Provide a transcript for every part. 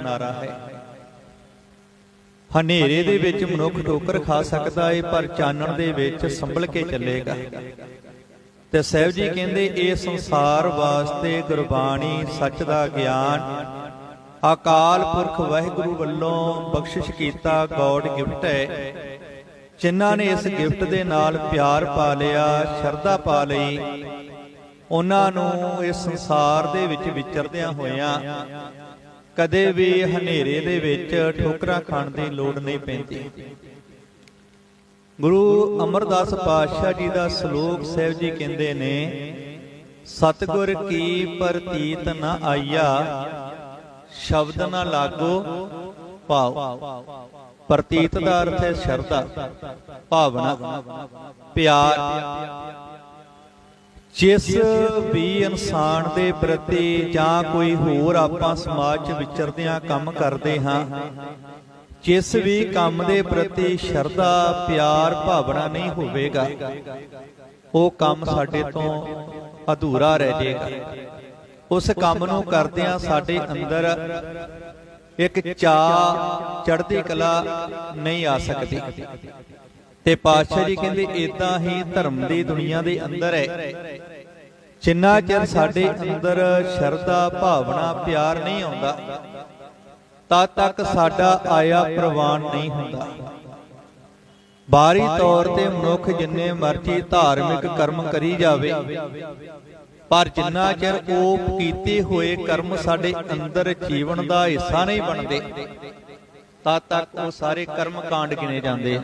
ਮਨਾਰਾ ਹੈ। ਹਨੇਰੇ ਦੇ ਵਿੱਚ ਮਨੁੱਖ ਠੋਕਰ ਖਾ ਸਕਦਾ ਏ, ਪਰ ਚਾਨਣ ਦੇ ਵਿੱਚ ਸੰਭਲ ਕੇ ਚੱਲੇਗਾ। ਤੇ ਸਾਹਿਬ ਜੀ ਕਹਿੰਦੇ, ਇਹ ਸੰਸਾਰ ਵਾਸਤੇ ਗੁਰਬਾਣੀ ਸੱਚ ਦਾ ਗਿਆਨ, ਅਕਾਲ ਪੁਰਖ ਵਾਹਿਗੁਰੂ ਵੱਲੋਂ ਬਖਸ਼ਿਸ਼ ਕੀਤਾ ਗੋਡ ਗਿਫਟ ਹੈ। ਜਿਨ੍ਹਾਂ ਨੇ ਇਸ ਗਿਫਟ ਦੇ ਨਾਲ ਪਿਆਰ ਪਾ ਲਿਆ, ਸ਼ਰਧਾ ਪਾ ਲਈ, ਉਹਨਾਂ ਨੂੰ ਇਸ ਸੰਸਾਰ ਦੇ ਵਿੱਚ ਵਿਚਰਦਿਆਂ ਹੋਇਆਂ ਕਦੇ ਵੀ ਹਨੇਰੇ ਦੇ ਵਿੱਚ ਠੋਕਰਾਂ ਖਾਣ ਦੀ ਲੋੜ ਨਹੀਂ ਪੈਂਦੀ। ਗੁਰੂ ਅਮਰਦਾਸ ਪਾਤਸ਼ਾਹ ਜੀ ਦਾ ਸ਼ਲੋਕ ਸਾਹਿਬ ਜੀ ਕਹਿੰਦੇ ਨੇ, ਸਤਗੁਰ ਕੀ ਪ੍ਰਤੀਤ ਨ ਆਈਆ ਸ਼ਬਦ ਨ ਲਾਗੋ ਭਾਵ ਪ੍ਰਤੀਤ ਦਾ ਅਰਥ ਹੈ ਸ਼ਰਧਾ, ਭਾਵਨਾ, ਪਿਆਰ। ਜਿਸ ਵੀ ਇਨਸਾਨ ਦੇ ਪ੍ਰਤੀ ਜਾਂ ਕੋਈ ਹੋਰ ਆਪਾਂ ਸਮਾਜ 'ਚ ਵਿਚਰਦਿਆਂ ਕੰਮ ਕਰਦੇ ਹਾਂ, ਜਿਸ ਵੀ ਕੰਮ ਦੇ ਪ੍ਰਤੀ ਸ਼ਰਧਾ, ਪਿਆਰ, ਭਾਵਨਾ ਨਹੀਂ ਹੋਵੇਗਾ, ਉਹ ਕੰਮ ਸਾਡੇ ਤੋਂ ਅਧੂਰਾ ਰਹਿ ਜਾਏਗਾ। ਉਸ ਕੰਮ ਨੂੰ ਕਰਦਿਆਂ ਸਾਡੇ ਅੰਦਰ ਇੱਕ ਚਾਹ ਚੜ੍ਹਦੀ ਕਲਾ ਨਹੀਂ ਆ ਸਕਦੀ। ਤੇ ਪਾਤਸ਼ਾਹ ਜੀ ਕਹਿੰਦੇ ਇਦਾਂ ਹੀ ਧਰਮ ਦੀ ਦੁਨੀਆ ਦੇ ਅੰਦਰ ਹੈ। ਜਿੰਨਾ ਚਿਰ ਸਾਡੇ ਅੰਦਰ ਸ਼ਰਧਾ, ਭਾਵਨਾ, ਪਿਆਰ ਨਹੀਂ ਆਉਂਦਾ, ਤਦ ਤੱਕ ਸਾਡਾ ਆਇਆ ਪ੍ਰਵਾਨ ਨਹੀਂ ਹੁੰਦਾ। ਬਾਹਰੀ ਤੌਰ ਤੇ ਮਨੁੱਖ ਜਿੰਨੇ ਮਰਜ਼ੀ ਧਾਰਮਿਕ ਕਰਮ ਕਰੀ ਜਾਵੇ, ਪਰ ਜਿੰਨਾ ਚਿਰ ਉਹ ਕੀਤੇ ਹੋਏ ਕਰਮ ਸਾਡੇ ਅੰਦਰ ਜੀਵਨ ਦਾ ਹਿੱਸਾ ਨਹੀਂ ਬਣਦੇ, ਤਦ ਤੱਕ ਉਹ ਸਾਰੇ ਕਰਮ ਕਾਂਡ ਗਿਣੇ ਜਾਂਦੇ।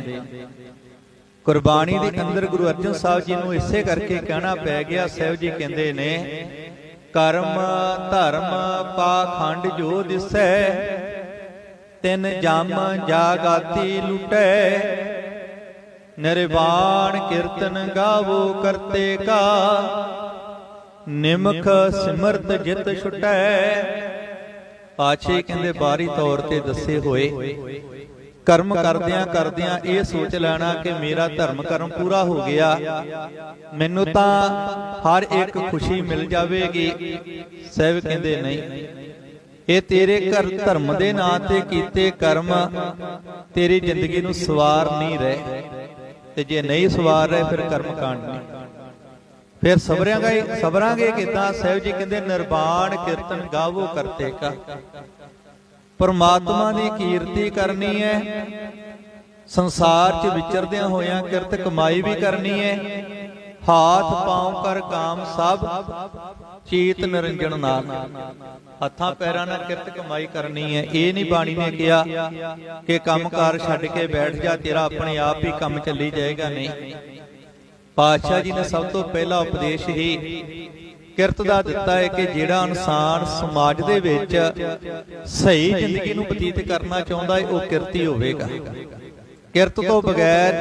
ਕੁਰਬਾਨੀ ਦੇ ਅੰਦਰ ਗੁਰੂ ਅਰਜਨ ਸਾਹਿਬ ਜੀ ਨੂੰ ਇਸੇ ਕਰਕੇ ਕਹਿਣਾ ਪੈ ਗਿਆ ਸਾਹਿਬ ਜੀ ਕਹਿੰਦੇ ਨੇ ਕਰਮ ਧਰਮ ਪਾਖੰਡ ਜੋ ਦਿਸੈ ਤਿਨ ਜਮ ਜਾਗਾਤੀ ਲੁਟੈ ਨਿਰਵਾਣ ਕੀਰਤਨ ਗਾਵੋ ਕਰਤੇ ਕਾ ਨਿਮਖ ਸਿਮਰਤ ਜਿਤ ਛੁਟੈ। ਪਾਛੇ ਕਹਿੰਦੇ ਬਾਰੀ ਤੌਰ ਤੇ ਦੱਸੇ ਹੋਏ। ਕਰਮ ਕਰਦਿਆਂ ਕਰਦਿਆਂ ਇਹ ਸੋਚ ਲੈਣਾ ਕਿ ਮੇਰਾ ਧਰਮ ਕਰਮ ਪੂਰਾ ਹੋ ਗਿਆ। ਮੈਨੂੰ ਤਾਂ ਹਰ ਇੱਕ ਖੁਸ਼ੀ ਮਿਲ ਜਾਵੇਗੀ। ਸਹਿਬ ਕਹਿੰਦੇ ਨਹੀਂ। ਇਹ ਤੇਰੇ ਘਰ ਧਰਮ ਦੇ ਨਾਂ ਤੇ ਕੀਤੇ ਕਰਮ ਤੇਰੀ ਜ਼ਿੰਦਗੀ ਨੂੰ ਸਵਾਰ ਨਹੀਂ ਰਹੇ। ਤੇ ਜੇ ਨਹੀਂ ਸਵਾਰ ਰਹੇ, ਫਿਰ ਕਰਮ ਕਾਂਡ ਨਹੀਂ। ਫਿਰ ਸਬਰਾਂਗੇ ਸਬਰਾਂਗੇ ਕਿਦਾਂ? ਸਹਿਬ ਜੀ ਕਹਿੰਦੇ, ਨਿਰਵਾਣ ਕੀਰਤਨ ਗਾਵੋ ਕਰਤੇ ਕਾ ਪਰਮਾਤਮਾ ਦੀ ਕੀਰਤੀ ਕਰਨੀ ਹੈ। ਸੰਸਾਰ 'ਚ ਵਿਚਰਦਿਆਂ ਹੋਇਆਂ ਕਿਰਤ ਕਮਾਈ ਵੀ ਕਰਨੀ ਹੈ। ਹਾਥ ਪਾਉ ਕਰ ਕਾਮ ਸਭ। ਚੀਤ ਨਿਰੰਜਨ ਨਾਲ ਹੱਥਾਂ ਪੈਰਾਂ ਨਾਲ ਕਿਰਤ ਕਮਾਈ ਕਰਨੀ ਹੈ। ਇਹ ਨਹੀਂ ਬਾਣੀ ਨੇ ਕਿਹਾ ਕਿ ਕੰਮਕਾਰ ਛੱਡ ਕੇ ਬੈਠ ਜਾ ਤੇਰਾ ਆਪਣੇ ਆਪ ਹੀ ਕੰਮ ਚੱਲੀ ਜਾਏਗਾ। ਨਹੀਂ। ਪਾਤਸ਼ਾਹ ਜੀ ਨੇ ਸਭ ਤੋਂ ਪਹਿਲਾ ਉਪਦੇਸ਼ ਹੀ ਕਿਰਤ ਦਾ ਦਿੱਤਾ ਹੈ ਕਿ ਜਿਹੜਾ ਇਨਸਾਨ ਸਮਾਜ ਦੇ ਵਿੱਚ ਸਹੀ ਜ਼ਿੰਦਗੀ ਨੂੰ ਬਤੀਤ ਕਰਨਾ ਚਾਹੁੰਦਾ ਹੈ ਉਹ ਕਿਰਤੀ ਹੋਵੇਗਾ। ਕਿਰਤ ਤੋਂ ਬਗੈਰ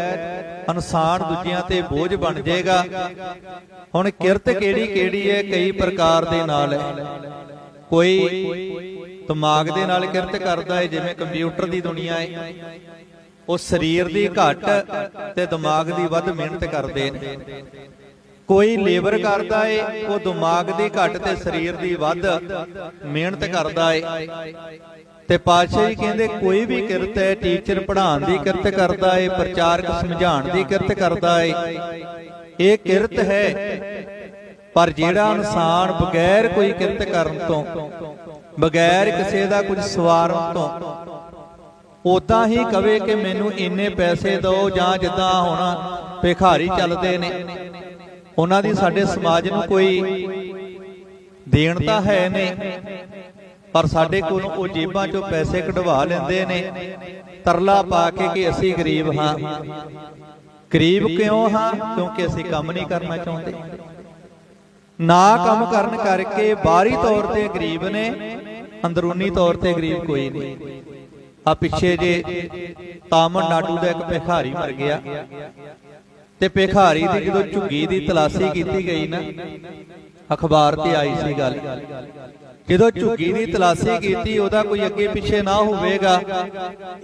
ਇਨਸਾਨ ਦੂਜਿਆਂ ਤੇ ਬੋਝ ਬਣ ਜਾਏਗਾ। ਹੁਣ ਕਿਰਤ ਕਿਹੜੀ ਕਿਹੜੀ ਹੈ? ਕਈ ਪ੍ਰਕਾਰ ਦੇ ਨਾਲ ਹੈ। ਕੋਈ ਦਿਮਾਗ ਦੇ ਨਾਲ ਕਿਰਤ ਕਰਦਾ ਹੈ ਜਿਵੇਂ ਕੰਪਿਊਟਰ ਦੀ ਦੁਨੀਆ ਹੈ। ਉਹ ਸਰੀਰ ਦੀ ਘੱਟ ਤੇ ਦਿਮਾਗ ਦੀ ਵੱਧ ਮਿਹਨਤ ਕਰਦੇ ਨੇ। ਕੋਈ ਲੇਬਰ ਕਰਦਾ ਏ ਉਹ ਦਿਮਾਗ ਦੀ ਘੱਟ ਤੇ ਸਰੀਰ ਦੀ ਵੱਧ ਮਿਹਨਤ ਕਰਦਾ ਏ। ਤੇ ਪਾਤਸ਼ਾਹ ਜੀ ਕਹਿੰਦੇ ਕੋਈ ਵੀ ਕਿਰਤ ਹੈ ਟੀਚਰ ਪੜ੍ਹਾਉਣ ਦੀ ਕਿਰਤ ਕਰਦਾ ਏ ਪ੍ਰਚਾਰਕ ਸਮਝਾਉਣ ਦੀ ਕਿਰਤ ਕਰਦਾ ਏ। ਇਹ ਕਿਰਤ ਹੈ ਪਰ ਜਿਹੜਾ ਇਨਸਾਨ ਬਗੈਰ ਕੋਈ ਕਿਰਤ ਕਰਨ ਤੋਂ ਬਗੈਰ ਕਿਸੇ ਦਾ ਕੁਝ ਸਵਾਰਨ ਤੋਂ ਉਦਾਂ ਹੀ ਕਵੇ ਕਿ ਮੈਨੂੰ ਇੰਨੇ ਪੈਸੇ ਦਿਓ ਜਾਂ ਜਿੱਦਾਂ ਹੁਣ ਭਿਖਾਰੀ ਚੱਲਦੇ ਨੇ। ਉਹਨਾਂ ਦੀ ਸਾਡੇ ਸਮਾਜ ਨੂੰ ਕੋਈ ਦੇਣ ਤਾਂ ਹੈ ਨਹੀਂ ਪਰ ਸਾਡੇ ਕੋਲੋਂ ਉਹ ਜੇਬਾਂ ਚੋਂ ਪੈਸੇ ਕਢਵਾ ਲੈਂਦੇ ਨੇ ਤਰਲਾ ਪਾ ਕੇ ਕਿ ਅਸੀਂ ਗਰੀਬ ਹਾਂ। ਗਰੀਬ ਕਿਉਂ ਹਾਂ? ਕਿਉਂਕਿ ਅਸੀਂ ਕੰਮ ਨਹੀਂ ਕਰਨਾ ਚਾਹੁੰਦੇ। ਨਾ ਕੰਮ ਕਰਨ ਕਰਕੇ ਬਾਹਰੀ ਤੌਰ ਤੇ ਗਰੀਬ ਨੇ ਅੰਦਰੂਨੀ ਤੌਰ ਤੇ ਗਰੀਬ ਕੋਈ ਨਹੀਂ। ਆ ਪਿੱਛੇ ਜੇ ਤਾਮਿਲਨਾਡੂ ਦਾ ਇੱਕ ਭਿਖਾਰੀ ਮਰ ਗਿਆ। ਤੇ ਭਿਖਾਰੀ ਦੀ ਜਦੋਂ ਝੁੱਗੀ ਦੀ ਤਲਾਸ਼ੀ ਕੀਤੀ ਗਈ ਨਾ, ਅਖਬਾਰ ਤੇ ਆਈ ਸੀ ਗੱਲ। ਜਦੋਂ ਝੁੱਗੀ ਦੀ ਤਲਾਸ਼ੀ ਕੀਤੀ, ਉਹਦਾ ਕੋਈ ਅੱਗੇ ਪਿੱਛੇ ਨਾ ਹੋਵੇਗਾ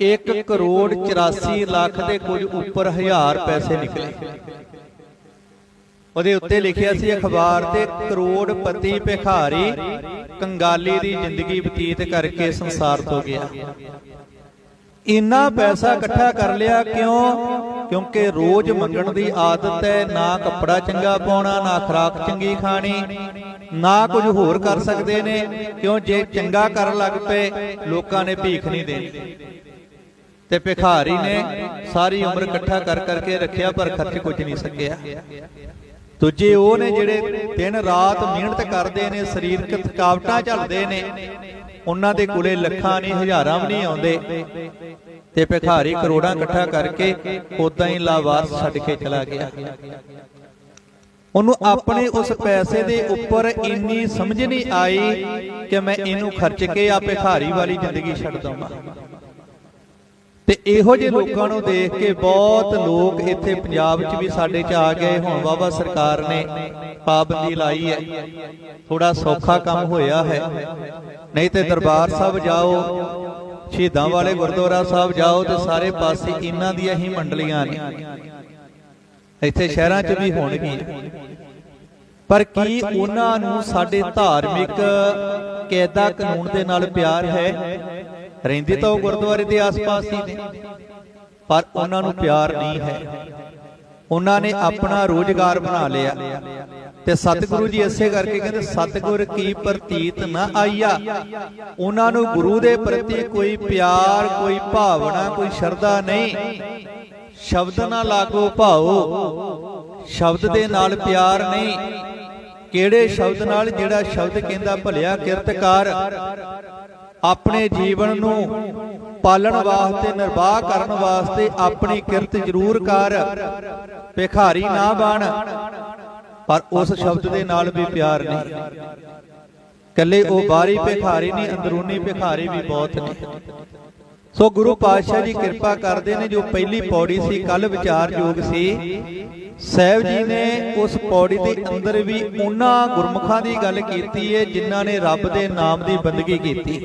1 ਕਰੋੜ 84 ਲੱਖ ਦੇ ਕੁਝ ਉੱਪਰ ਹਜ਼ਾਰ ਪੈਸੇ ਨਿਕਲੇ। ਉਹਦੇ ਉੱਤੇ ਲਿਖਿਆ ਸੀ, ਅਖਬਾਰ ਤੇ ਕਰੋੜਪਤੀ ਭਿਖਾਰੀ ਕੰਗਾਲੀ ਦੀ ਜ਼ਿੰਦਗੀ ਬਤੀਤ ਕਰਕੇ ਸੰਸਾਰ ਤੋਂ ਗਿਆ। ਇੰਨਾ ਪੈਸਾ ਇਕੱਠਾ ਕਰ ਲਿਆ ਕਿਉਂ? ਕਿਉਂਕਿ ਰੋਜ਼ ਮੰਗਣ ਦੀ ਆਦਤ ਹੈ, ਨਾ ਕੱਪੜਾ ਚੰਗਾ ਪਾਉਣਾ, ਨਾ ਖਰਾਕ ਚੰਗੀ ਖਾਣੀ, ਨਾ ਕੁਝ ਹੋਰ ਕਰ ਸਕਦੇ ਨੇ। ਕਿਉਂ? ਜੇ ਚੰਗਾ ਕਰਨ ਲੱਗ ਪਏ, ਲੋਕਾਂ ਨੇ ਭੀਖ ਨਹੀਂ ਦੇਣੀ। ਤੇ ਭਿਖਾਰੀ ਨੇ ਸਾਰੀ ਉਮਰ ਇਕੱਠਾ ਕਰ ਕਰਕੇ ਰੱਖਿਆ, ਪਰ ਖਰਚ ਕੁਝ ਨਹੀਂ ਸਕਿਆ। ਦੂਜੇ ਉਹ ਨੇ ਜਿਹੜੇ ਦਿਨ ਰਾਤ ਮਿਹਨਤ ਕਰਦੇ ਨੇ, ਸਰੀਰਕ ਥਕਾਵਟਾਂ ਝੱਲਦੇ ਨੇ ਉਹਨਾਂ ਦੇ ਕੋਲੇ ਲੱਖਾਂ ਨਹੀਂ ਹਜ਼ਾਰਾਂ ਵੀ ਨਹੀਂ ਆਉਂਦੇ। ਤੇ ਭਿਖਾਰੀ ਕਰੋੜਾਂ ਇਕੱਠਾ ਕਰਕੇ ਉਦਾਂ ਹੀ ਲਾਵਾਰਸ ਛੱਡ ਕੇ ਚਲਾ ਗਿਆ। ਉਹਨੂੰ ਆਪਣੇ ਉਸ ਪੈਸੇ ਦੇ ਉੱਪਰ ਇੰਨੀ ਸਮਝ ਨਹੀਂ ਆਈ ਕਿ ਮੈਂ ਇਹਨੂੰ ਖਰਚ ਕੇ ਆ ਭਿਖਾਰੀ ਵਾਲੀ ਜ਼ਿੰਦਗੀ ਛੱਡ ਦਵਾਂ। ਤੇ ਇਹੋ ਜਿਹੇ ਲੋਕਾਂ ਨੂੰ ਦੇਖ ਕੇ ਬਹੁਤ ਲੋਕ ਇੱਥੇ ਪੰਜਾਬ 'ਚ ਵੀ ਸਾਡੇ 'ਚ ਆ ਗਏ ਹੁਣ। ਬਾਬਾ ਸਰਕਾਰ ਨੇ ਪਾਬੰਦੀ ਲਾਈ ਹੈ। ਥੋੜਾ ਸੌਖਾ ਕੰਮ ਹੋਇਆ ਹੈ। ਨਹੀਂ ਤੇ ਦਰਬਾਰ ਸਾਹਿਬ ਜਾਓ। ਸ਼ਹੀਦਾਂ ਵਾਲੇ ਗੁਰਦੁਆਰਾ ਸਾਹਿਬ ਜਾਓ ਤੇ ਸਾਰੇ ਪਾਸੇ ਇਹਨਾਂ ਦੀਆਂ ਹੀ ਮੰਡਲੀਆਂ ਨੇ। ਇੱਥੇ ਸ਼ਹਿਰਾਂ 'ਚ ਵੀ ਹੋਣਗੀਆਂ। ਪਰ ਕੀ ਉਹਨਾਂ ਨੂੰ ਸਾਡੇ ਧਾਰਮਿਕ ਕਾਇਦਾ ਕਾਨੂੰਨ ਦੇ ਨਾਲ ਪਿਆਰ ਹੈ? ਰਹਿੰਦੇ ਤਾਂ ਉਹ ਗੁਰਦੁਆਰੇ ਦੇ ਆਸ-ਪਾਸ ਹੀ ਨੇ। ਪਰ ਉਹਨਾਂ ਨੂੰ ਪਿਆਰ ਨਹੀਂ ਹੈ। ਉਹਨਾਂ ਨੇ ਆਪਣਾ ਰੋਜ਼ਗਾਰ ਬਣਾ ਲਿਆ। ਤੇ ਸਤਿਗੁਰੂ ਜੀ ਇਸੇ ਕਰਕੇ ਕਹਿੰਦੇ, ਸਤਿਗੁਰ ਕੀ ਪ੍ਰਤੀਤ ਨਾ ਆਈਆ? ਉਹਨਾਂ ਨੂੰ ਗੁਰੂ ਦੇ ਪ੍ਰਤੀ ਕੋਈ ਪਿਆਰ, ਕੋਈ ਭਾਵਨਾ, ਕੋਈ ਸ਼ਰਧਾ ਨਹੀਂ। ਸ਼ਬਦ ਨਾ ਲਾਗੋ ਭਾਓ। ਸ਼ਬਦ ਦੇ ਨਾਲ ਪਿਆਰ ਨਹੀਂ। ਕਿਹੜੇ ਸ਼ਬਦ ਨਾਲ ਜਿਹੜਾ ਸ਼ਬਦ ਕਹਿੰਦਾ, ਭਲਿਆ ਕਿਰਤ ਕਰ ਆਪਣੇ ਜੀਵਨ ਨੂੰ ਪਾਲਣ ਵਾਸਤੇ, ਨਿਰਵਾਹ ਕਰਨ ਵਾਸਤੇ ਆਪਣੀ ਕਿਰਤ ਜ਼ਰੂਰ ਕਰ। ਭਿਖਾਰੀ ਨਾ ਬਣ, ਪਰ ਉਸ ਸ਼ਬਦ ਦੇ ਨਾਲ ਵੀ ਪਿਆਰ ਨਹੀਂ। ਕੱਲੇ ਉਹ ਬਾਹਰੀ ਭਿਖਾਰੀ ਨਹੀਂ, ਅੰਦਰੂਨੀ ਭਿਖਾਰੀ ਵੀ ਬਹੁਤ ਨੇ। ਸੋ ਗੁਰੂ ਪਾਤਸ਼ਾਹ ਜੀ ਕਿਰਪਾ ਕਰਦੇ ਨੇ ਜੋ ਪਹਿਲੀ ਪੌੜੀ ਸੀ ਕੱਲ ਵਿਚਾਰਯੋਗ ਸੀ। ਸਹਿਬ ਜੀ ਨੇ ਉਸ ਪੌੜੀ ਦੇ ਅੰਦਰ ਵੀ ਉਹਨਾਂ ਗੁਰਮੁਖਾਂ ਦੀ ਗੱਲ ਕੀਤੀ ਹੈ ਜਿਨ੍ਹਾਂ ਨੇ ਰੱਬ ਦੇ ਨਾਮ ਦੀ ਬੰਦਗੀ ਕੀਤੀ।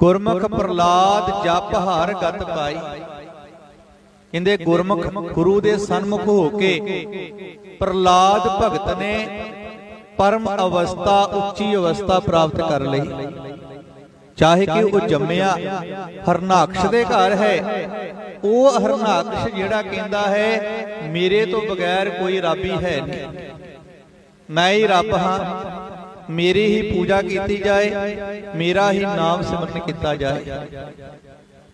ਗੁਰਮੁਖ ਪ੍ਰਲਾਦ ਜਪ ਹਰ ਗਤ ਪਾਈ। ਕਹਿੰਦੇ ਗੁਰਮੁਖ ਗੁਰੂ ਦੇ ਸਨਮੁਖ ਹੋ ਕੇ ਪ੍ਰਲਾਦ ਭਗਤ ਨੇ ਪਰਮ ਅਵਸਥਾ ਉੱਚੀ ਅਵਸਥਾ ਪ੍ਰਾਪਤ ਕਰ ਲਈ। ਚਾਹੇ ਕਿ ਉਹ ਜੰਮਿਆ ਹਰਨਾਕਸ਼ ਦੇ ਘਰ ਹੈ। ਉਹ ਹਰਨਾਕਸ਼ ਜਿਹੜਾ ਕਹਿੰਦਾ ਹੈ ਮੇਰੇ ਤੋਂ ਬਗੈਰ ਕੋਈ ਰੱਬ ਹੀ ਹੈ ਨਹੀਂ। ਮੈਂ ਹੀ ਰੱਬ ਹਾਂ। ਮੇਰੀ ਹੀ ਪੂਜਾ ਕੀਤੀ ਜਾਏ ਮੇਰਾ ਹੀ ਨਾਮ ਸਿਮਰਨ ਕੀਤਾ ਜਾਏ।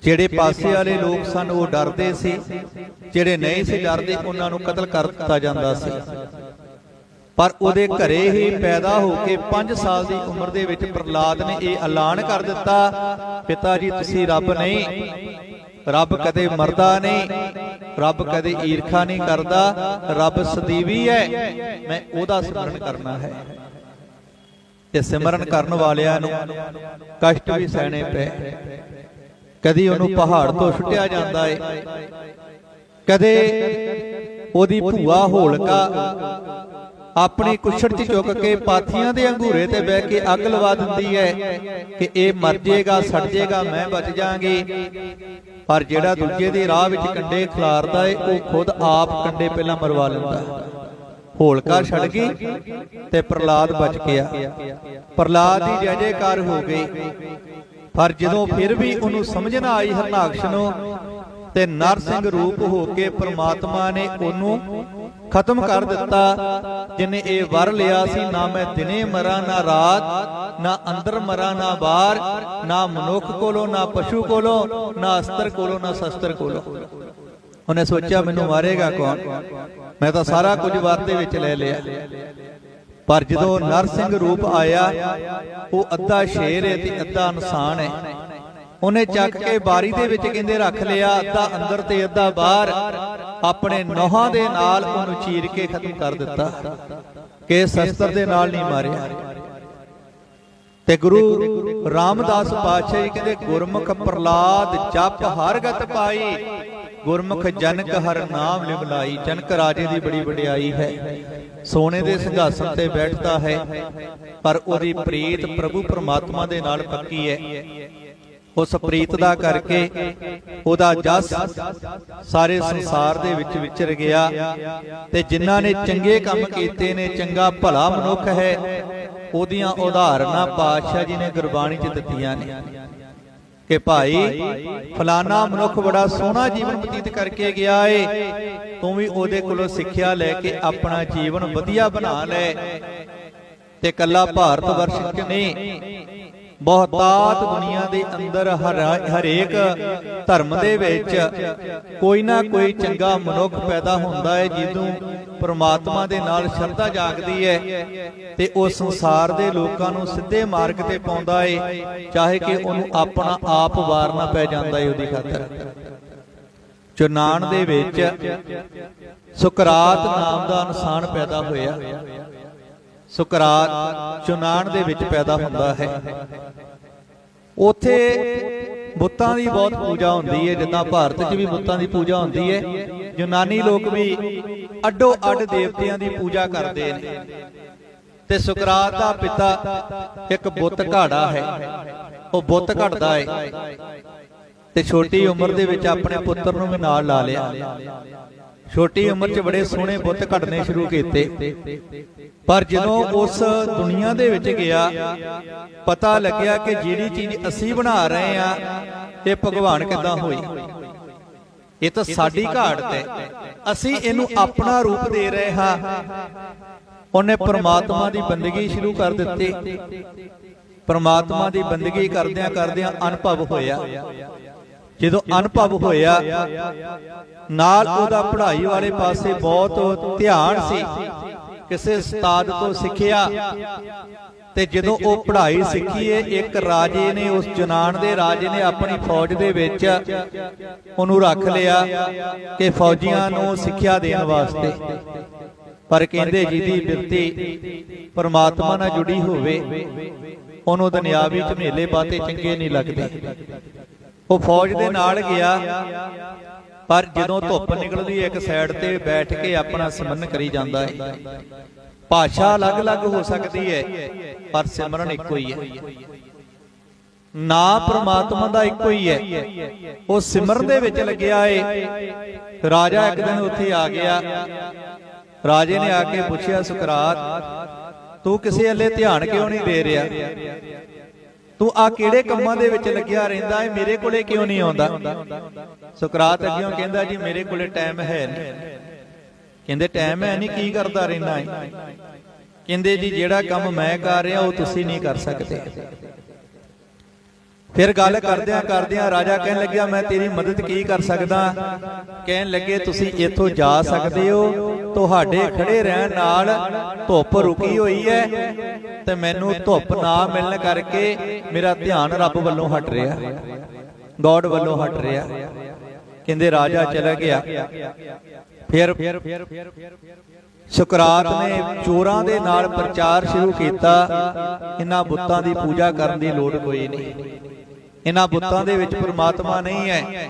ਜਿਹੜੇ ਪਾਸੇ ਵਾਲੇ ਲੋਕ ਸਨ ਉਹ ਡਰਦੇ ਸੀ। ਜਿਹੜੇ ਨਹੀਂ ਸੀ ਡਰਦੇ ਉਹਨਾਂ ਨੂੰ ਕਤਲ ਕਰ ਦਿੱਤਾ ਜਾਂਦਾ ਸੀ। ਪਰ ਉਹਦੇ ਘਰੇ ਹੀ ਪੈਦਾ ਹੋ ਕੇ 5 ਸਾਲ ਦੀ ਉਮਰ ਦੇ ਵਿੱਚ ਪ੍ਰਲਾਦ ਨੇ ਇਹ ਐਲਾਨ ਕਰ ਦਿੱਤਾ ਪਿਤਾ ਜੀ ਤੁਸੀਂ ਰੱਬ ਨਹੀਂ ਰੱਬ ਕਦੇ ਮਰਦਾ ਨਹੀਂ ਰੱਬ ਕਦੇ ਈਰਖਾ ਨਹੀਂ ਕਰਦਾ ਰੱਬ ਸਦੀਵੀ ਹੈ। ਮੈਂ ਉਹਦਾ ਸਿਮਰਨ ਕਰਨਾ ਹੈ। ਤੇ ਸਿਮਰਨ ਕਰਨ ਵਾਲਿਆਂ ਨੂੰ ਕਸ਼ਟ ਵੀ ਸਹਿਣੇ ਪਏ। ਕਦੀ ਉਹਨੂੰ ਪਹਾੜ ਤੋਂ ਛੁੱਟਿਆ ਜਾਂਦਾ ਏ। ਕਦੇ ਉਹਦੀ ਭੂਆ ਹੋਲਕਾ ਆਪਣੀ ਕੁਛੜ 'ਚ ਚੁੱਕ ਕੇ ਪਾਥੀਆਂ ਦੇ ਅੰਗੂਰੇ ਤੇ ਬਹਿ ਕੇ ਅੱਗ ਲਵਾ ਦਿੰਦੀ ਹੈ ਕਿ ਇਹ ਮਰ ਜਾਏਗਾ ਸੜ ਜਾਏਗਾ ਮੈਂ ਬਚ ਜਾਾਂਗੀ ਪਰ ਜਿਹੜਾ ਦੂਜੇ ਦੇ ਰਾਹ ਵਿੱਚ ਕੰਡੇ ਖਿਲਾਰਦਾ ਏ ਉਹ ਖੁਦ ਆਪ ਕੰਡੇ ਪਹਿਲਾਂ ਮਰਵਾ ਲੈਂਦਾ। ਹੋਲਕਾ ਛੜ ਗਈ ਤੇ ਪ੍ਰਲਾਦ ਬਚ ਗਿਆ। ਪ੍ਰਲਾਦ ਦੀ ਜੈ ਜੈਕਾਰ ਹੋ ਗਈ। ਪਰ ਜਦੋਂ ਫਿਰ ਵੀ ਉਹਨੂੰ ਸਮਝ ਨਾ ਆਈ ਹਰਨਾਕਸ਼ ਨੂੰ ਤੇ ਨਰਸਿੰਘ ਰੂਪ ਹੋ ਕੇ ਪ੍ਰਮਾਤਮਾ ਨੇ ਉਹਨੂੰ ਖਤਮ ਕਰ ਦਿੱਤਾ। ਜਿਨੇ ਇਹ ਵਰ ਲਿਆ ਸੀ ਨਾ ਮੈਂ ਦਿਨੇ ਮਰਾਂ ਨਾ ਰਾਤ ਨਾ ਅੰਦਰ ਮਰਾਂ ਨਾ ਬਾਹਰ ਨਾ ਮਨੁੱਖ ਕੋਲੋਂ ਨਾ ਪਸ਼ੂ ਕੋਲੋਂ ਨਾ ਅਸਤਰ ਕੋਲੋਂ ਨਾ ਸ਼ਸਤਰ ਕੋਲੋਂ। ਉਹਨੇ ਸੋਚਿਆ ਮੈਨੂੰ ਮਾਰੇਗਾ ਕੌਣ? ਮੈਂ ਤਾਂ ਸਾਰਾ ਕੁਝ ਵਰ ਦੇ ਵਿੱਚ ਲੈ ਲਿਆ। ਪਰ ਜਦੋਂ ਨਰਸਿੰਘ ਰੂਪ ਆਇਆ ਉਹ ਅੱਧਾ ਸ਼ੇਰ ਹੈ ਤੇ ਅੱਧਾ ਇਨਸਾਨ ਹੈ। ਉਹਨੇ ਚੱਕ ਕੇ ਬਾਰੀ ਦੇ ਵਿੱਚ ਕਹਿੰਦੇ ਰੱਖ ਲਿਆ, ਅੱਧਾ ਅੰਦਰ ਤੇ ਅੱਧਾ ਬਾਹਰ। ਆਪਣੇ ਨੋਹਾਂ ਦੇ ਨਾਲ ਉਹਨੂੰ ਚੀਰ ਕੇ ਖਤਮ ਕਰ ਦਿੱਤਾ। ਕਿ ਸ਼ਸਤਰ ਦੇ ਨਾਲ ਨਹੀਂ ਮਾਰਿਆ। ਤੇ ਗੁਰੂ ਰਾਮਦਾਸ ਪਾਤਸ਼ਾਹ ਜੀ ਕਹਿੰਦੇ, ਗੁਰਮੁਖ ਪ੍ਰਲਾਦ ਜਪ ਹਰ ਗਤ ਪਾਈ, ਗੁਰਮੁਖ ਜਨਕ ਹਰ ਨਾਮ ਲਿਵਲਾਈ ਜਨਕ ਰਾਜੇ ਦੀ ਬੜੀ ਵਡਿਆਈ ਹੈ। ਸੋਨੇ ਦੇ ਸਿੰਘਾਸਨ ਤੇ ਬੈਠਦਾ ਹੈ, ਪਰ ਉਹਦੀ ਪ੍ਰੀਤ ਪ੍ਰਭੂ ਪਰਮਾਤਮਾ ਦੇ ਨਾਲ ਪੱਕੀ ਹੈ। ਉਸ ਪ੍ਰੀਤ ਦਾ ਕਰਕੇ ਉਹਦਾ ਜਸ ਸਾਰੇ ਸੰਸਾਰ ਦੇ ਵਿੱਚ ਵਿਚਰ ਗਿਆ ਤੇ ਜਿਨ੍ਹਾਂ ਨੇ ਚੰਗੇ ਕੰਮ ਕੀਤੇ ਨੇ, ਚੰਗਾ ਭਲਾ ਮਨੁੱਖ ਹੈ, ਉਹਦੀਆਂ ਉਦਾਹਰਨਾਂ ਪਾਤਸ਼ਾਹ ਜੀ ਨੇ ਗੁਰਬਾਣੀ 'ਚ ਦਿੱਤੀਆਂ ਨੇ ਕਿ ਭਾਈ ਫਲਾਣਾ ਮਨੁੱਖ ਬੜਾ ਸੋਹਣਾ ਜੀਵਨ ਬਤੀਤ ਕਰਕੇ ਗਿਆ ਏ, ਤੂੰ ਵੀ ਉਹਦੇ ਕੋਲੋਂ ਸਿੱਖਿਆ ਲੈ ਕੇ ਆਪਣਾ ਜੀਵਨ ਵਧੀਆ ਬਣਾ ਲੈ ਤੇ ਕੱਲਾ ਭਾਰਤ ਵਰਸ਼ ਚ ਨਹੀਂ ਬਹੁਤਾਤ ਦੁਨੀਆ ਦੇ ਅੰਦਰ ਹਰ ਹਰੇਕ ਧਰਮ ਦੇ ਵਿੱਚ ਕੋਈ ਨਾ ਕੋਈ ਚੰਗਾ ਮਨੁੱਖ ਪੈਦਾ ਹੁੰਦਾ ਹੈ, ਜਿਹਨੂੰ ਪਰਮਾਤਮਾ ਦੇ ਨਾਲ ਸ਼ਰਧਾ ਜਾਗਦੀ ਹੈ ਤੇ ਉਹ ਸੰਸਾਰ ਦੇ ਲੋਕਾਂ ਨੂੰ ਸਿੱਧੇ ਮਾਰਗ ਤੇ ਪਾਉਂਦਾ ਏ, ਚਾਹੇ ਕਿ ਉਹਨੂੰ ਆਪਣਾ ਆਪ ਵਾਰਨਾ ਪੈ ਜਾਂਦਾ ਹੈ ਉਹਦੀ ਖਾਤਰ। ਚੁਨਾਨ ਦੇ ਵਿੱਚ ਸੁਕਰਾਤ ਨਾਮ ਦਾ ਇਨਸਾਨ ਪੈਦਾ ਹੋਇਆ। ਸੁਕਰਾਤ ਚੁਨਾਨ ਦੇ ਵਿੱਚ ਪੈਦਾ ਹੁੰਦਾ ਹੈ। ਉਥੇ ਬੁੱਤਾਂ ਦੀ ਬਹੁਤ ਪੂਜਾ ਹੁੰਦੀ ਹੈ ਜਿੱਦਾਂ ਭਾਰਤ 'ਚ ਵੀ ਬੁੱਤਾਂ ਦੀ ਪੂਜਾ ਹੁੰਦੀ ਹੈ ਯੂਨਾਨੀ ਲੋਕ ਵੀ ਅੱਡੋ ਅੱਡ ਦੇਵਤਿਆਂ ਦੀ ਪੂਜਾ ਕਰਦੇ ਨੇ। ਤੇ ਸੁਕਰਾਤ ਦਾ ਪਿਤਾ ਇੱਕ ਬੁੱਤ ਘਾੜਾ ਹੈ। ਉਹ ਬੁੱਤ ਘੜਦਾ ਹੈ ਤੇ ਛੋਟੀ ਉਮਰ ਦੇ ਵਿੱਚ ਆਪਣੇ ਪੁੱਤਰ ਨੂੰ ਵੀ ਨਾਲ ਲਾ ਲਿਆ। ਛੋਟੀ ਉਮਰ 'ਚ ਬੜੇ ਸੋਹਣੇ ਬੁੱਤ ਘੜਨੇ ਸ਼ੁਰੂ ਕੀਤੇ। ਪਰ ਜਦੋਂ ਉਸ ਦੁਨੀਆ ਦੇ ਵਿੱਚ ਗਿਆ, ਪਤਾ ਲੱਗਿਆ ਕਿ ਜਿਹੜੀ ਚੀਜ਼ ਅਸੀਂ ਬਣਾ ਰਹੇ ਆ, ਇਹ ਭਗਵਾਨ ਕਿੱਦਾਂ ਹੋਈ? ਇਹ ਤਾਂ ਸਾਡੀ ਘਾਟ ਹੈ ਅਸੀਂ ਇਹਨੂੰ ਆਪਣਾ ਰੂਪ ਦੇ ਰਹੇ ਹਾਂ। ਉਹਨੇ ਪਰਮਾਤਮਾ ਦੀ ਬੰਦਗੀ ਸ਼ੁਰੂ ਕਰ ਦਿੱਤੀ। ਪਰਮਾਤਮਾ ਦੀ ਬੰਦਗੀ ਕਰਦਿਆਂ ਕਰਦਿਆਂ ਅਨੁਭਵ ਹੋਇਆ। ਜਦੋਂ ਅਨੁਭਵ ਹੋਇਆ ਨਾਲ ਉਹਦਾ ਪੜ੍ਹਾਈ ਵਾਲੇ ਪਾਸੇ ਬਹੁਤ ਧਿਆਨ ਸੀ। ਕਿਸੇ ਉਸਤਾਦ ਤੋਂ ਸਿੱਖਿਆ। ਤੇ ਜਦੋਂ ਉਹ ਪੜ੍ਹਾਈ ਸਿੱਖੀਏ ਇੱਕ ਰਾਜੇ ਨੇ ਉਸ ਜਨਾਨ ਦੇ ਰਾਜੇ ਨੇ ਆਪਣੀ ਫੌਜ ਦੇ ਵਿੱਚ ਉਹਨੂੰ ਰੱਖ ਲਿਆ ਕਿ ਫੌਜੀਆਂ ਨੂੰ ਸਿੱਖਿਆ ਦੇਣ ਵਾਸਤੇ। ਪਰ ਕਹਿੰਦੇ ਜਿਹਦੀ ਬਿਰਤੀ ਪਰਮਾਤਮਾ ਨਾਲ ਜੁੜੀ ਹੋਵੇ ਉਹਨੂੰ ਦੁਨਿਆਵੀ ਝਮੇਲੇ ਬਾਤੇ ਚੰਗੇ ਨਹੀਂ ਲੱਗਦੇ। ਉਹ ਫੌਜ ਦੇ ਨਾਲ ਗਿਆ। ਪਰ ਜਦੋਂ ਧੁੱਪ ਨਿਕਲਦੀ ਇੱਕ ਸਾਈਡ ਤੇ ਬੈਠ ਕੇ ਆਪਣਾ ਸਿਮਰਨ ਕਰੀ ਜਾਂਦਾ ਹੈ। ਭਾਸ਼ਾ ਅਲੱਗ-ਅਲੱਗ ਹੋ ਸਕਦੀ ਹੈ ਪਰ ਸਿਮਰਨ ਇੱਕੋ ਹੀ ਹੈ। ਨਾ ਪ੍ਰਮਾਤਮਾ ਦਾ ਇੱਕੋ ਹੀ ਹੈ। ਉਹ ਸਿਮਰਨ ਦੇ ਵਿੱਚ ਲੱਗਿਆ ਏ। ਰਾਜਾ ਇੱਕ ਦਿਨ ਉੱਥੇ ਆ ਗਿਆ। ਰਾਜੇ ਨੇ ਆ ਕੇ ਪੁੱਛਿਆ ਸੁਕਰਾਤ ਤੂੰ ਕਿਸੇ ਅੱਲੇ ਧਿਆਨ ਕਿਉਂ ਨਹੀਂ ਦੇ ਰਿਹਾ? ਤੂੰ ਆ ਕਿਹੜੇ ਕੰਮਾਂ ਦੇ ਵਿੱਚ ਲੱਗਿਆ ਰਹਿੰਦਾ ਏ? ਮੇਰੇ ਕੋਲੇ ਕਿਉਂ ਨਹੀਂ ਆਉਂਦਾ? ਸੁਕਰਾਤ ਅੱਗਿਓਂ ਕਹਿੰਦਾ ਜੀ, ਮੇਰੇ ਕੋਲੇ ਟਾਈਮ ਹੈ ਨਹੀਂ। ਕਹਿੰਦੇ ਟਾਈਮ ਹੈ ਨਹੀਂ, ਕੀ ਕਰਦਾ ਰਹਿਣਾ ਏ? ਕਹਿੰਦੇ ਜੀ, ਜਿਹੜਾ ਕੰਮ ਮੈਂ ਕਰ ਰਿਹਾ, ਉਹ ਤੁਸੀਂ ਨਹੀਂ ਕਰ ਸਕਦੇ। ਫਿਰ ਗੱਲ ਕਰਦਿਆਂ ਕਰਦਿਆਂ ਰਾਜਾ ਕਹਿਣ ਲੱਗਿਆ, ਮੈਂ ਤੇਰੀ ਮਦਦ ਕੀ ਕਰ ਸਕਦਾ? ਕਹਿਣ ਲੱਗੇ, ਤੁਸੀਂ ਇੱਥੋਂ ਜਾ ਸਕਦੇ ਹੋ? ਤੁਹਾਡੇ ਖੜੇ ਰਹਿਣ ਨਾਲ ਧੁੱਪ ਰੁਕੀ ਹੋਈ ਹੈ ਤੇ ਮੈਨੂੰ ਧੁੱਪ ਨਾ ਮਿਲਣ ਕਰਕੇ ਮੇਰਾ ਧਿਆਨ ਰੱਬ ਵੱਲੋਂ ਹਟ ਰਿਹਾ। ਗੋਡ ਵੱਲੋਂ ਹਟ ਰਿਹਾ। ਕਹਿੰਦੇ ਰਾਜਾ ਚਲਾ ਗਿਆ। ਫਿਰ ਸੁਕਰਾਤ ਨੇ ਚੋਰਾਂ ਦੇ ਨਾਲ ਪ੍ਰਚਾਰ ਸ਼ੁਰੂ ਕੀਤਾ। ਇਹਨਾਂ ਬੁੱਤਾਂ ਦੀ ਪੂਜਾ ਕਰਨ ਦੀ ਲੋੜ ਕੋਈ ਨਹੀਂ। ਇਹਨਾਂ ਬੁੱਤਾਂ ਦੇ ਵਿੱਚ ਪਰਮਾਤਮਾ ਨਹੀਂ ਹੈ।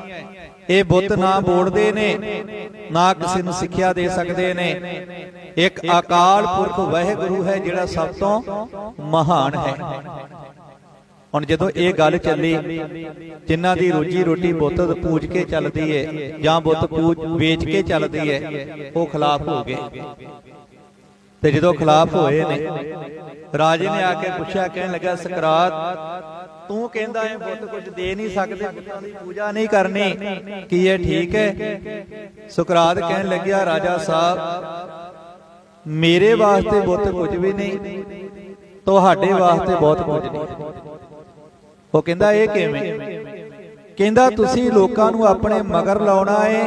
ਇਹ ਬੁੱਤ ਨਾ ਬੋੜਦੇ ਨੇ, ਨਾ ਕਿਸੇ ਨੂੰ ਸਿੱਖਿਆ ਦੇ ਸਕਦੇ ਨੇ। ਇੱਕ ਅਕਾਲ ਪੁਰਖ ਵਾਹਿਗੁਰੂ ਹੈ ਜਿਹੜਾ ਸਭ ਤੋਂ ਮਹਾਨ ਹੈ। ਹੁਣ ਜਦੋਂ ਇਹ ਗੱਲ ਚੱਲੀ, ਜਿਨ੍ਹਾਂ ਦੀ ਰੋਜੀ ਰੋਟੀ ਬੁੱਤ ਪੂਜ ਕੇ ਚੱਲਦੀ ਹੈ ਜਾਂ ਬੁੱਤ ਪੂਜ ਵੇਚ ਕੇ ਚੱਲਦੀ ਹੈ ਉਹ ਖਿਲਾਫ ਹੋ ਗਏ। ਤੇ ਜਦੋਂ ਖਿਲਾਫ ਹੋਏ ਨੇ, ਰਾਜੇ ਨੇ ਆ ਕੇ ਪੁੱਛਿਆ, ਕਹਿਣ ਲੱਗਾ, ਸਕਰਾਤ ਤੂੰ ਕਹਿੰਦਾ ਹੈ ਬੁੱਤ ਕੁਝ ਦੇ ਨਹੀਂ ਸਕਦੇ ਬੁੱਤਾਂ ਦੀ ਪੂਜਾ ਨਹੀਂ ਕਰਨੀ। ਕੀ ਇਹ ਠੀਕ ਹੈ? ਸੁਕਰਾਤ ਕਹਿਣ ਲੱਗਿਆ ਰਾਜਾ ਸਾਹਿਬ ਮੇਰੇ ਵਾਸਤੇ ਬੁੱਤ ਕੁਝ ਵੀ ਨਹੀਂ ਤੁਹਾਡੇ ਵਾਸਤੇ ਬਹੁਤ ਕੁਝ ਨਹੀਂ। ਉਹ ਕਹਿੰਦਾ ਇਹ ਕਿਵੇਂ? ਕਹਿੰਦਾ ਤੁਸੀਂ ਲੋਕਾਂ ਨੂੰ ਆਪਣੇ ਮਗਰ ਲਾਉਣਾ ਹੈ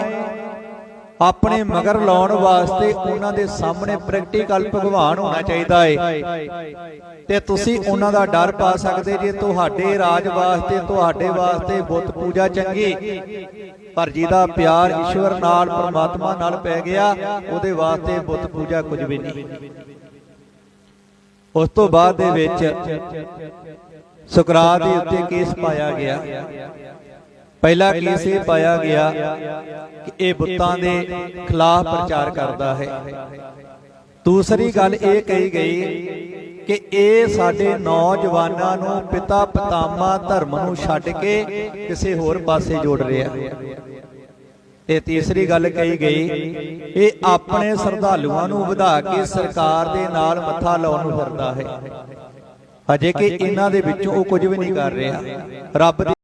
ਆਪਣੇ ਮਗਰ ਲਾਉਣ ਵਾਸਤੇ ਉਹਨਾਂ ਦੇ ਸਾਹਮਣੇ ਪ੍ਰੈਕਟੀਕਲ ਭਗਵਾਨ ਹੋਣਾ ਚਾਹੀਦਾ ਹੈ ਤੇ ਤੁਸੀਂ ਉਹਨਾਂ ਦਾ ਡਰ ਪਾ ਸਕਦੇ ਜੇ ਤੁਹਾਡੇ ਰਾਜ ਵਾਸਤੇ ਤੁਹਾਡੇ ਵਾਸਤੇ ਬੁੱਤ ਪੂਜਾ ਚੰਗੀ। ਪਰ ਜਿਹਦਾ ਪਿਆਰ ਈਸ਼ਵਰ ਨਾਲ ਪਰਮਾਤਮਾ ਨਾਲ ਪੈ ਗਿਆ ਉਹਦੇ ਵਾਸਤੇ ਬੁੱਤ ਪੂਜਾ ਕੁਝ ਵੀ ਨਹੀਂ। ਉਸ ਤੋਂ ਬਾਅਦ ਦੇ ਵਿੱਚ ਸੁਕਰਾਤ ਦੇ ਉੱਤੇ ਕੇਸ ਪਾਇਆ ਗਿਆ। ਪਹਿਲਾ ਕੇਸ ਇਹ ਪਾਇਆ ਗਿਆ ਕਿ ਇਹ ਬੁੱਤਾਂ ਦੇ ਖਿਲਾਫ ਪ੍ਰਚਾਰ ਕਰਦਾ ਹੈ। ਦੂਸਰੀ ਗੱਲ ਇਹ ਕਹੀ ਗਈ ਕਿ ਇਹ ਸਾਡੇ ਨੌਜਵਾਨਾਂ ਨੂੰ ਪਿਤਾ ਪਤਾਮਾ ਧਰਮ ਨੂੰ ਛੱਡ ਕੇ ਕਿਸੇ ਹੋਰ ਪਾਸੇ ਜੋੜ ਰਿਹਾ। ਤੇ ਤੀਸਰੀ ਗੱਲ ਕਹੀ ਗਈ ਇਹ ਆਪਣੇ ਸਰਧਾਲੂਆਂ ਨੂੰ ਵਧਾ ਕੇ ਸਰਕਾਰ ਦੇ ਨਾਲ ਮੱਥਾ ਲਾਉਣ ਨੂੰ ਫਿਰਦਾ ਹੈ। ਅਜੇ ਕਿ ਇਹਨਾਂ ਦੇ ਵਿੱਚੋਂ ਉਹ ਕੁਝ ਵੀ ਨਹੀਂ ਕਰ ਰਿਹਾ। ਰੱਬ ਦੀ